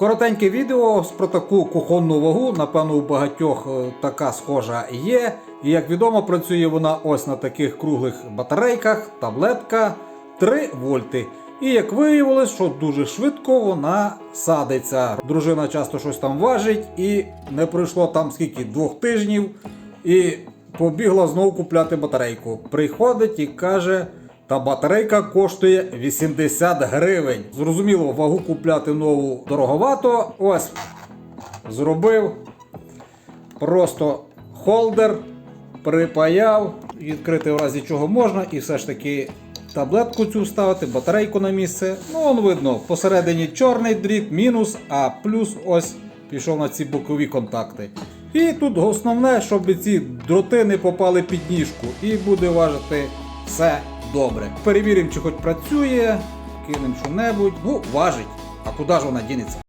Коротеньке відео про таку кухонну вагу, напевно, у багатьох е, така схожа є. І як відомо, працює вона ось на таких круглих батарейках, таблетка 3 вольти. І як виявилось, що дуже швидко вона садиться. Дружина часто щось там важить, і не пройшло там скільки двох тижнів, і побігла знову купляти батарейку. Приходить і каже. Та батарейка коштує 80 гривень. Зрозуміло, вагу купляти нову дороговато. Ось зробив. Просто холдер припаяв, відкрити в разі чого можна, і все ж таки таблетку цю вставити, батарейку на місце. Ну, он видно, посередині чорний дріт, мінус, а плюс ось пішов на ці бокові контакти. І тут основне, щоб ці дроти не попали під ніжку, і буде важити все добре. Перевіримо, чи хоч працює, кинемо що-небудь. Ну, важить. А куди ж вона дінеться?